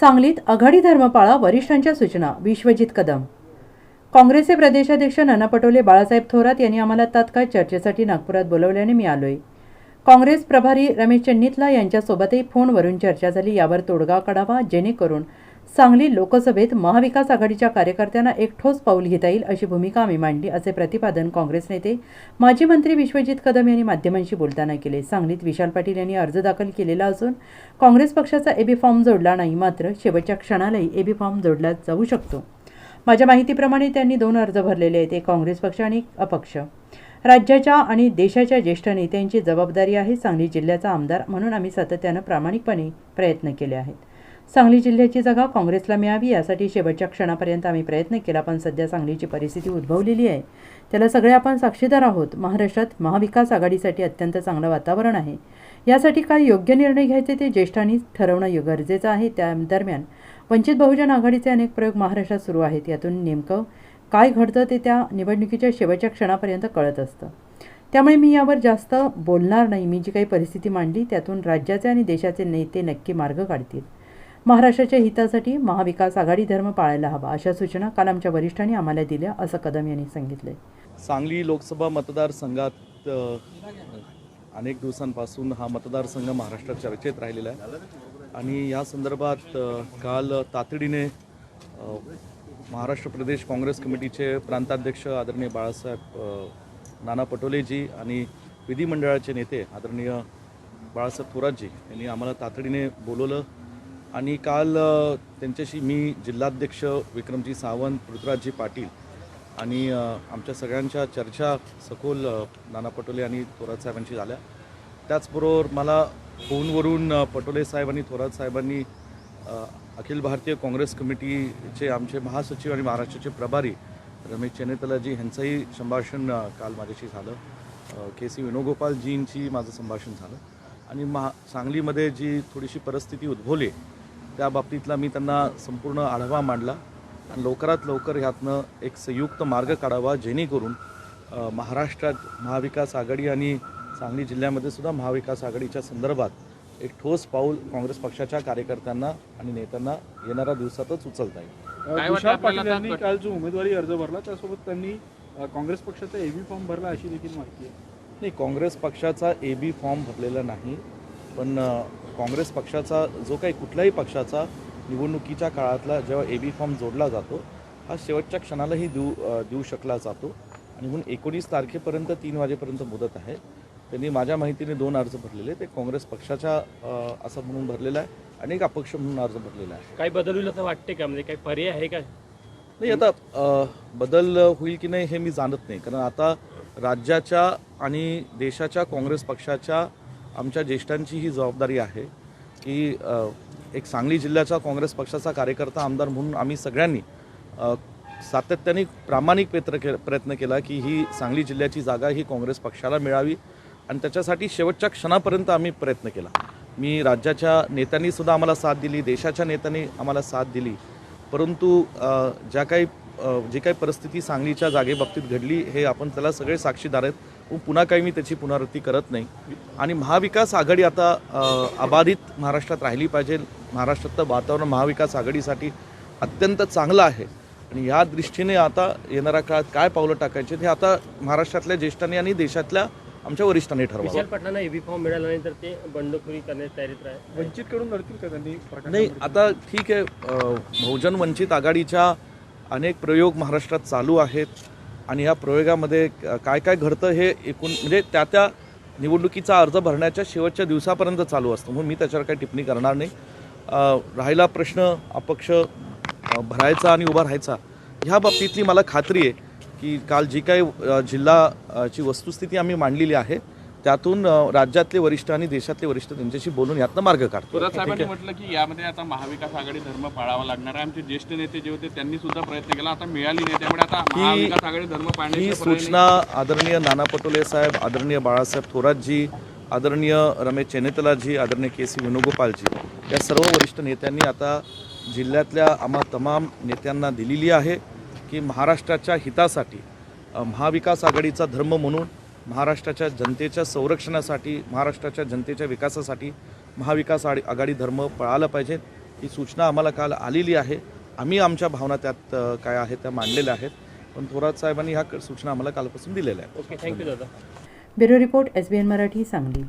सांगलीत आघाडी धर्मपाळा वरिष्ठांच्या सूचना विश्वजित कदम. काँग्रेसचे प्रदेशाध्यक्ष नाना पटोले बाळासाहेब थोरात यांनी आम्हाला तात्काळ चर्चेसाठी नागपुरात बोलवल्याने मी आलोय. काँग्रेस प्रभारी रमेश चन्नितला यांच्यासोबतही फोनवरून चर्चा झाली यावर तोडगा काढावा जेणेकरून सांगली लोकसभेत महाविकास आघाडीच्या कार्यकर्त्यांना एक ठोस पाऊल घेता येईल अशी भूमिका आम्ही मांडली असे प्रतिपादन काँग्रेस नेते माजी मंत्री विश्वजित कदम यांनी माध्यमांशी बोलताना केले. सांगलीत विशाल पाटील यांनी अर्ज दाखल केलेला असून काँग्रेस पक्षाचा एबी फॉर्म जोडला नाही मात्र शेवटच्या क्षणालाही एबी फॉर्म जोडला जाऊ शकतो. माझ्या माहितीप्रमाणे त्यांनी दोन अर्ज भरलेले आहेत एक काँग्रेस पक्ष आणि अपक्ष. राज्याच्या आणि देशाच्या ज्येष्ठ नेत्यांची जबाबदारी आहे सांगली जिल्ह्याचा आमदार म्हणून आम्ही सातत्यानं प्रामाणिकपणे प्रयत्न केले आहेत. सांगली जिल्ह्याची जागा काँग्रेसला मिळावी यासाठी शेवटच्या क्षणापर्यंत आम्ही प्रयत्न केला पण सध्या सांगलीची परिस्थिती उद्भवलेली आहे. त्याला सगळे आपण साक्षीदार आहोत. महाराष्ट्रात महाविकास आघाडीसाठी अत्यंत चांगलं वातावरण आहे. यासाठी काय योग्य निर्णय घ्यायचे ते ज्येष्ठांनी ठरवणं गरजेचं आहे. त्या दरम्यान वंचित बहुजन आघाडीचे अनेक प्रयोग महाराष्ट्रात सुरू आहेत. यातून नेमकं काय घडतं ते त्या निवडणुकीच्या शेवटच्या क्षणापर्यंत कळत असतं. त्यामुळे मी यावर जास्त बोलणार नाही. मी जी काही परिस्थिती मांडली त्यातून राज्याचे आणि देशाचे नेते नक्की मार्ग काढतील. महाराष्ट्राच्या हितासाठी महाविकास आघाडी धर्म पाळायला हवा अशा सूचना काल आमच्या वरिष्ठांनी आम्हाला दिल्या असं कदम यांनी सांगितलं. सांगली लोकसभा मतदारसंघात अनेक दिवसांपासून हा मतदारसंघ महाराष्ट्रात चर्चेत राहिलेला आहे. आणि या संदर्भात काल तातडीने महाराष्ट्र प्रदेश काँग्रेस कमिटीचे प्रांताध्यक्ष आदरणीय बाळासाहेब नाना पटोलेजी आणि विधिमंडळाचे नेते आदरणीय बाळासाहेब थोरातजी यांनी आम्हाला तातडीने बोलवलं. आणि काल त्यांच्याशी मी जिल्हाध्यक्ष विक्रमजी सावंत पृथ्वीराजजी पाटील आणि आमच्या सगळ्यांच्या चर्चा सखोल नाना पटोले आणि थोरात साहेबांशी झाल्या. त्याचबरोबर मला फोनवरून पटोले साहेब आणि थोरात साहेबांनी अखिल भारतीय काँग्रेस कमिटीचे आमचे महासचिव आणि महाराष्ट्राचे प्रभारी रमेश चेनेतलाजी यांचंही संभाषण काल माझ्याशी झालं. के सी वेणुगोपालजींची माझं संभाषण झालं. आणि महा सांगलीमध्ये जी थोडीशी परिस्थिती उद्भवली त्या बाबतीतला मी त्यांना संपूर्ण आढावा मांडला. आणि लवकरात लवकर ह्यातनं एक संयुक्त मार्ग काढावा जेणेकरून महाराष्ट्रात महाविकास आघाडी आणि सांगली जिल्ह्यामध्ये सुद्धा महाविकास आघाडीच्या संदर्भात एक ठोस पाऊल काँग्रेस पक्षाच्या कार्यकर्त्यांना आणि नेत्यांना येणाऱ्या दिवसातच उचलता येईल. विशाल पाटील यांनी काल जो उमेदवारी अर्ज भरला त्यासोबत त्यांनी काँग्रेस पक्षाचा एबी फॉर्म भरला अशी देखील माहिती आहे. नाही काँग्रेस पक्षाचा ए बी फॉर्म भरलेला नाही पण काँग्रेस पक्षाचा जो काही कुठल्याही पक्षाचा निवडणुकीच्या काळातला जेव्हा ए बी फॉर्म जोडला जातो हा शेवटच्या क्षणालाही देऊ देऊ शकला जातो. आणि म्हणून एकोणीस तारखेपर्यंत तीन वाजेपर्यंत मुदत आहे. त्यांनी माझ्या माहितीने दोन अर्ज भरलेले ते काँग्रेस पक्षाच्या असं म्हणून भरलेला आहे आणि एक अपक्ष म्हणून अर्ज भरलेला आहे. काही बदल होईल असं वाटते का? म्हणजे काही पर्याय आहे का? नाही आता बदल होईल की नाही हे मी जाणत नाही. कारण आता राज्याच्या आणि देशाच्या काँग्रेस पक्षाच्या आमच्या ज्येष्ठांची ही जबाबदारी आहे की एक सांगली जिल्ह्याचा काँग्रेस पक्षाचा कार्यकर्ता आमदार म्हणून आम्ही सगळ्यांनी सातत्याने प्रामाणिक पेत्र के प्रयत्न केला की ही सांगली जिल्ह्याची जागा ही काँग्रेस पक्षाला मिळावी आणि त्याच्यासाठी शेवटच्या क्षणापर्यंत आम्ही प्रयत्न केला. मी राज्याच्या नेत्यांनीसुद्धा आम्हाला साथ दिली देशाच्या नेत्यांनी आम्हाला साथ दिली. परंतु ज्या काही जी काही परिस्थिती सांगलीच्या जागेबाबतीत घडली हे आपण त्याला सगळे साक्षीदार आहेत. व पुन्हा काही मी त्याची पुनरावृत्ती करत नाही. आणि महाविकास आघाडी आता अबाधित महाराष्ट्रात राहिली पाहिजे. महाराष्ट्रातलं वातावरण महाविकास आघाडीसाठी अत्यंत चांगलं आहे. आणि या दृष्टीने आता येणाऱ्या काळात काय पावलं टाकायचे हे आता महाराष्ट्रातल्या ज्येष्ठांनी आणि देशातल्या आमच्या वरिष्ठांनी ठरवावं. विशाल पाटलांना एबी फॉर्म मिळाला नाही तर ते बंडखोरी करण्याची तयारीत राहील वंचितकडून लढतील का त्यांनी? नाही? आता ठीक आहे. बहुजन वंचित आघाडीच्या अनेक प्रयोग महाराष्ट्रात चालू आहेत. आणि या प्रयोगामध्ये काय काय घडतं हे एकूण म्हणजे त्या त्या निवडणुकीचा अर्ज भरण्याच्या शेवटच्या दिवसापर्यंत चालू असतं. म्हणून मी त्याच्यावर काही टिप्पणी करणार नाही. राहिला प्रश्न अपक्ष भरायचा आणि उभा राहायचा ह्या बाबतीतली मला खात्री आहे की काल जी काही जिल्हाची वस्तुस्थिती आम्ही मांडलेली आहे. त्यातून राज्यातले वरिष्ठ आणि देशातले वरिष्ठ त्यांच्याशी बोलून यातनं मार्ग काढतो. थोरात साहेबांनी म्हटलं की यामध्ये आता महाविकास आघाडी धर्म पाळावा लागणार आहे. आमचे ज्येष्ठ नेते जे होते त्यांनी सुद्धा प्रयत्न केला. आता मिळाली नाही. त्यामुळे आता महाविकास आघाडी धर्म ही पाळण्याची पर्याय सूचना आदरणीय नाना पटोले साहेब आदरणीय बाळासाहेब थोरातजी आदरणीय रमेश चेनेतलाजी आदरणीय के सी वेणुगोपालजी या सर्व वरिष्ठ नेत्यांनी आता जिल्ह्यातल्या आम्हा तमाम नेत्यांना दिलेली आहे की महाराष्ट्राच्या हितासाठी महाविकास आघाडीचा धर्म म्हणून महाराष्ट्राच्या जनतेच्या संरक्षणासाठी महाराष्ट्राच्या जनतेच्या विकासासाठी महाविकास आघाडी आघाडी धर्म पळाला पाहिजे. ही सूचना आम्हाला काल आलेली आहे. आम्ही आमच्या भावना त्यात काय आहेत त्या मांडलेल्या आहेत. पण थोरात साहेबांनी ह्या सूचना आम्हाला कालपासून दिलेल्या आहेत. ओके थँक्यू दादा. Bureau report S B N Marathi Sangli.